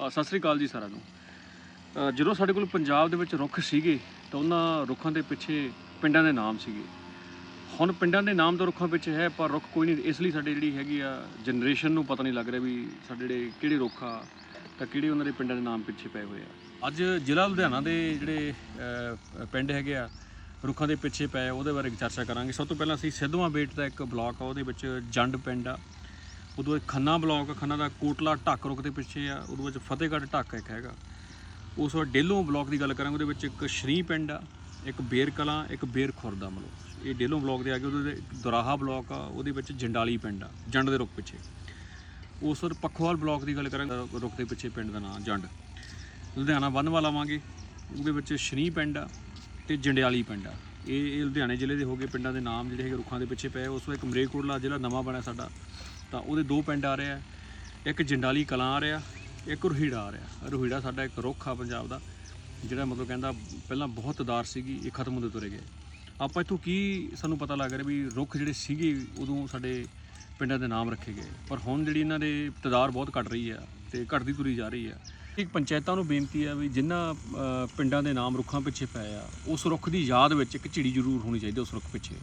ਸਤਿ ਸ੍ਰੀ ਅਕਾਲ ਜੀ ਸਾਰਿਆਂ ਨੂੰ। ਜਦੋਂ ਸਾਡੇ ਕੋਲ ਪੰਜਾਬ ਦੇ ਵਿੱਚ ਰੁੱਖ ਸੀਗੇ, ਤਾਂ ਉਹਨਾਂ ਰੁੱਖਾਂ ਦੇ ਪਿੱਛੇ ਪਿੰਡਾਂ ਦੇ ਨਾਮ ਸੀਗੇ। ਹੁਣ ਪਿੰਡਾਂ ਦੇ ਨਾਮ ਤਾਂ ਰੁੱਖਾਂ ਪਿੱਛੇ ਹੈ, ਪਰ ਰੁੱਖ ਕੋਈ ਨਹੀਂ। ਇਸ ਲਈ ਸਾਡੇ ਜਿਹੜੀ ਹੈਗੀ ਆ ਜਨਰੇਸ਼ਨ ਨੂੰ ਪਤਾ ਨਹੀਂ ਲੱਗ ਰਿਹਾ ਵੀ ਸਾਡੇ ਜਿਹੜੇ ਕਿਹੜੇ ਰੁੱਖ ਆ, ਤਾਂ ਕਿਹੜੇ ਉਹਨਾਂ ਦੇ ਪਿੰਡਾਂ ਦੇ ਨਾਮ ਪਿੱਛੇ ਪਏ ਹੋਏ ਆ। ਅੱਜ ਜ਼ਿਲ੍ਹਾ ਲੁਧਿਆਣਾ ਦੇ ਜਿਹੜੇ ਪਿੰਡ ਹੈਗੇ ਆ, ਰੁੱਖਾਂ ਦੇ ਪਿੱਛੇ ਪਏ, ਉਹਦੇ ਬਾਰੇ ਚਰਚਾ ਕਰਾਂਗੇ। ਸਭ ਤੋਂ ਪਹਿਲਾਂ ਅਸੀਂ ਸਿੱਧਵਾਂ ਬੇਟ ਦਾ ਇੱਕ ਬਲਾਕ ਆ, ਉਹਦੇ ਵਿੱਚ ਜੰਡ ਪਿੰਡ ਆ। ਉਦੋਂ ਬਾਅਦ ਖੰਨਾ ਬਲਾਕ ਆ, ਖੰਨਾ ਦਾ ਕੋਟਲਾ ਢੱਕ ਰੁੱਖ ਦੇ ਪਿੱਛੇ ਆ ਉਦੋਂ ਵਿੱਚ ਫਤਿਹਗੜ੍ਹ ਢੱਕ ਇੱਕ ਹੈਗਾ। ਉਸ ਤੋਂ ਬਾਅਦ ਡੇਲੋਂ ਬਲਾਕ ਦੀ ਗੱਲ ਕਰਾਂਗੇ ਉਹਦੇ ਵਿੱਚ ਇੱਕ ਸ਼੍ਰੀ ਪਿੰਡ ਆ ਇੱਕ ਬੇਰ ਕਲਾਂ ਇੱਕ ਬੇਰ ਖੁਰਦ ਆ ਮਤਲਬ। ਇਹ ਡੇਲੋਂ ਬਲਾਕ ਦੇ ਆ ਕੇ ਉਹਦੇ ਇੱਕ ਦੁਰਾਹਾ ਬਲਾਕ ਆ ਉਹਦੇ ਵਿੱਚ ਜੰਡਾਲੀ ਪਿੰਡ ਆ ਜੰਡ ਦੇ ਰੁੱਖ ਪਿੱਛੇ। ਉਸ ਤੋਂ ਬਾਅਦ ਪੱਖੋਵਾਲ ਬਲਾਕ ਦੀ ਗੱਲ ਕਰਾਂਗੇ ਅ, ਰੁੱਖ ਦੇ ਪਿੱਛੇ ਪਿੰਡ ਦਾ ਨਾਮ ਜੰਡ। ਲੁਧਿਆਣਾ ਬੰਨਵਾ ਲਾਵਾਂਗੇ ਉਹਦੇ ਵਿੱਚ ਸ਼੍ਰੀ ਪਿੰਡ ਆ ਤੇ ਜੰਡਿਆਲੀ ਪਿੰਡ ਆ। ਇਹ ਇਹ ਲੁਧਿਆਣੇ ਜ਼ਿਲ੍ਹੇ ਦੇ ਹੋ ਗਏ ਪਿੰਡਾਂ ਦੇ ਨਾਮ ਜਿਹੜੇ ਹੈਗੇ ਰੁੱਖਾਂ ਦੇ ਪਿੱਛੇ ਪਏ ਉਸ ਤੋਂ ਇੱਕ ਮਰੇਕੋਟਲਾ ਜ਼ਿਲ੍ਹਾ ਨਵਾਂ ਬਣਿਆ ਸਾਡਾ। ਤਾਂ ਉਹਦੇ ਦੋ ਪਿੰਡ ਆ ਰਹੇ ਆ। ਇੱਕ ਜੰਡਾਲੀ ਕਲਾਂ ਆ ਰਿਹਾ, ਇੱਕ ਰੋਹੀੜਾ ਆ ਰਿਹਾ। ਰੋਹੀੜਾ ਸਾਡਾ ਇੱਕ ਰੁੱਖ ਆ ਪੰਜਾਬ ਦਾ, ਜਿਹੜਾ ਮਤਲਬ ਕਹਿੰਦਾ ਪਹਿਲਾਂ ਬਹੁਤ ਤਦਾਰ ਸੀਗੀ, ਇਹ ਖਤਮ ਹੁੰਦੇ ਤੁਰੇ ਗਏ। ਆਪਾਂ ਇੱਥੋਂ ਕੀ ਸਾਨੂੰ ਪਤਾ ਲੱਗ ਰਿਹਾ ਵੀ ਰੁੱਖ ਜਿਹੜੇ ਸੀਗੇ, ਉਦੋਂ ਸਾਡੇ ਪਿੰਡਾਂ ਦੇ ਨਾਮ ਰੱਖੇ ਗਏ। ਪਰ ਹੁਣ ਜਿਹੜੀ ਇਹਨਾਂ ਦੇ ਤਦਾਰ ਬਹੁਤ ਘਟ ਰਹੀ ਆ ਤੇ ਘਟਦੀ ਤੁਰੀ ਜਾ ਰਹੀ ਆ। ਇੱਕ ਪੰਚਾਇਤਾਂ ਨੂੰ ਬੇਨਤੀ ਆ ਵੀ ਜਿਨ੍ਹਾਂ ਪਿੰਡਾਂ ਦੇ ਨਾਮ ਰੁੱਖਾਂ ਪਿੱਛੇ ਪਏ ਆ, ਉਸ ਰੁੱਖ ਦੀ ਯਾਦ ਵਿੱਚ ਇੱਕ ਝਿੜੀ ਜ਼ਰੂਰ ਹੋਣੀ ਚਾਹੀਦੀ ਉਸ ਰੁੱਖ ਪਿੱਛੇ।